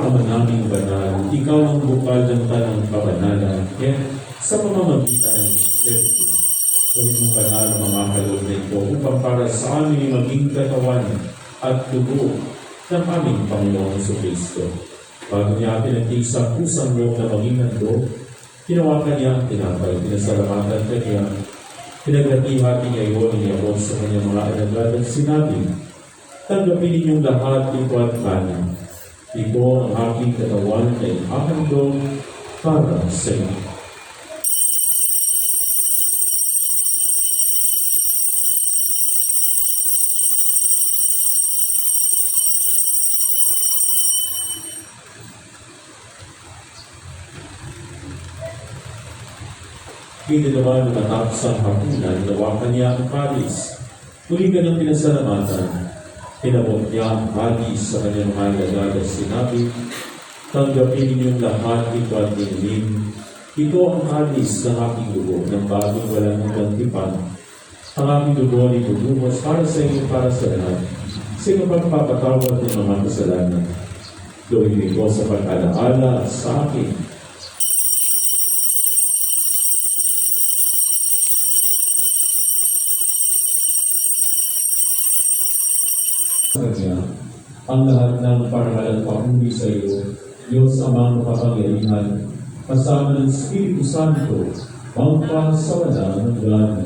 Ama naming banal, ikaw ang bukal ng tanang kabanalan, kaya sa pamamagitan ng Espiritu, gawin mo banal ang mga kaloob na ito upang para sa amin maging katawan at dugo ng aming Panginoong Yesu Kristo. Bago niya pinagtig sa pusang loob na maging handog, Tinawakan niya ang tinapay, pinasalamatan ka niya, pinaghati-hati niya iyon iniyabot sa kanyang mga alagad at sinabi, Tanggapin ninyong lahat ito at kanin. Ito ang aking katawan na ihahandog para sa inyo. Hindi naman matapos ang hapunan, nawakan niya ang kalis. Muli ka ng pinasalamatan. Pinabot niya ang kalis sa kanyang mga alagad at sinabi, Tanggapin ninyong lahat ito at inumin. Ito ang kalis ng aking dugo ng bagong walang hanggang tipan. Ang aking dugo ay tutubos para sa inyo para sa lahat. Sino pang papatawad ng mga kasalanan? Gawin ito sa pag-alaala sa akin sa Kanya ang lahat ng parangal at pahuli sa iyo, Diyos amang makapangyarihan, kasama ng Espiritu Santo, magpasawala ng gano'n.